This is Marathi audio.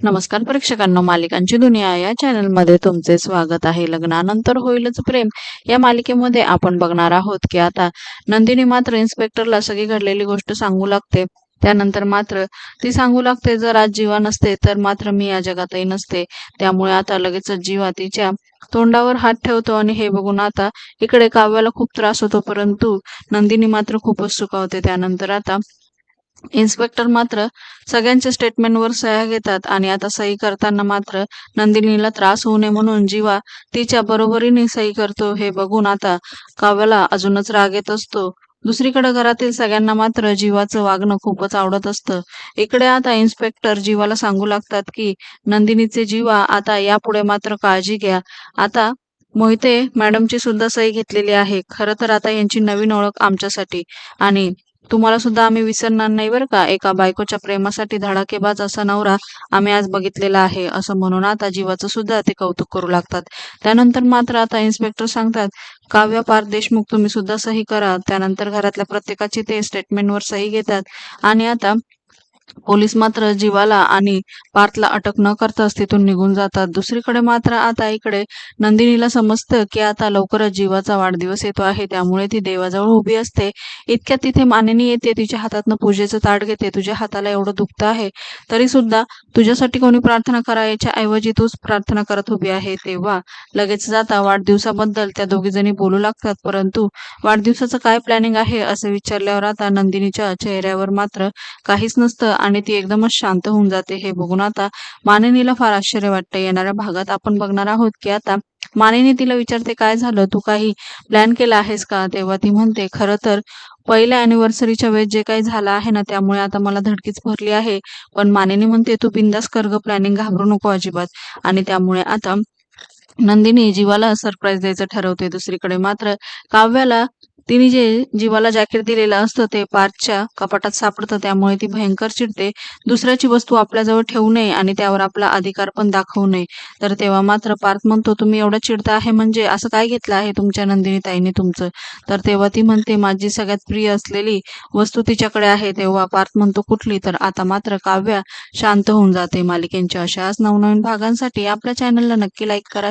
नमस्कार प्रेक्षकांना मालिकांची दुनिया या चॅनलमध्ये तुमचे स्वागत आहे. लग्नानंतर होईलच प्रेम. या मालिकेमध्ये आपण बघणार आहोत की आता नंदिनी मात्र इन्स्पेक्टरला सगळी घडलेली गोष्ट सांगू लागते. त्यानंतर मात्र ती सांगू लागते जर आज जीवा नसते तर मात्र मी या जगातही नसते. त्यामुळे आता लगेचच जीवा तिच्या तोंडावर हात ठेवतो आणि हे बघून आता इकडे काव्याला खूप त्रास होतो परंतु नंदिनी मात्र खूपच सुखावते. त्यानंतर आता इन्स्पेक्टर मात्र सगळ्यांच्या स्टेटमेंटवर सह्या घेतात आणि आता सही करताना मात्र नंदिनीला त्रास होऊ नये म्हणून जीवा तिच्या बरोबरीने सही करतो हे बघून आता काव्याला अजूनच राग येत असतो. दुसरीकडे घरातील सगळ्यांना मात्र जीवाचं वागणं खूपच आवडत असतं. इकडे आता इन्स्पेक्टर जीवाला सांगू लागतात की नंदिनीचे जीवा आता यापुढे मात्र काळजी घ्या. आता मोहिते मॅडमची सुद्धा सही घेतलेली आहे. खरं तर आता यांची नवीन ओळख आमच्यासाठी. आणि तुम्हाला सुद्धा आम्ही विसरणार नाही बरं का. एका बायकोच्या प्रेमासाठी धडाकेबाज असा नवरा आम्ही आज बघितलेला आहे. असं म्हणून आता जीवाचं सुद्धा ते कौतुक करू लागतात. त्यानंतर मात्र आता इन्स्पेक्टर सांगतात काव्य पार देशमुख तुम्ही सुद्धा सही करा. त्यानंतर घरातल्या प्रत्येकाची ते स्टेटमेंटवर सही घेतात. आणि आता पोलीस मात्र जीवाला आणि पार्थला अटक न करताच तिथून निघून जातात. दुसरीकडे मात्र आता इकडे नंदिनीला समजतं की आता लवकरच जीवाचा वाढदिवस येतो आहे. त्यामुळे ती देवाजवळ उभी असते. इतक्यात तिथे मानिनी येते तिच्या हातातनं पूजेचं ताट घेते. तुझ्या हाताला एवढं दुखतं आहे तरी सुद्धा तुझ्यासाठी कोणी प्रार्थना करायच्या ऐवजी तूच प्रार्थना करत उभी आहे. तेव्हा लगेच जाता वाढदिवसाबद्दल त्या दोघी जणी बोलू लागतात परंतु वाढदिवसाचं काय प्लॅनिंग आहे असं विचारल्यावर आता नंदिनीच्या चेहऱ्यावर मात्र काहीच नसतं आणि ती एकदमच शांत होऊन जाते. हे बघून आता मानिनीला फार आश्चर्य वाटतं येणाऱ्या भागात आपण बघणार आहोत की आता मानिनी तिला विचारते काय झालं? तू काही प्लॅन केला आहेस का? तेव्हा ती म्हणते खरं तर पहिल्या अॅनिव्हर्सरीच्या वेळेस जे काही झालं आहे ना त्यामुळे आता मला धडकीच भरली आहे. पण मानिनी म्हणते तू बिंदास कर ग प्लॅनिंग घाबरू नको अजिबात. आणि त्यामुळे आता नंदिनी जीवाला सरप्राईज द्यायचं ठरवते दुसरीकडे. मात्र काव्याला तिने जे जीवाला जॅकेट दिलेलं असतं ते पार्थच्या कपाटात सापडतं. त्यामुळे ती भयंकर चिडते. दुसऱ्याची वस्तू आपल्याजवळ ठेवू नये आणि त्यावर आपला अधिकार पण दाखवू नये. तर तेव्हा मात्र पार्थ म्हणतो तुम्ही एवढं चिडता आहे म्हणजे असं काय घेतलं आहे तुमच्या नंदिनी ताईने तुमचं? तर तेव्हा ती म्हणते माझी सगळ्यात प्रिय असलेली वस्तू तिच्याकडे आहे. तेव्हा पार्थ म्हणतो कुठली? तर आता मात्र काव्या शांत होऊन जाते. मालिकेंच्या अशाच नवनवीन भागांसाठी आपल्या चॅनलला नक्की लाईक करा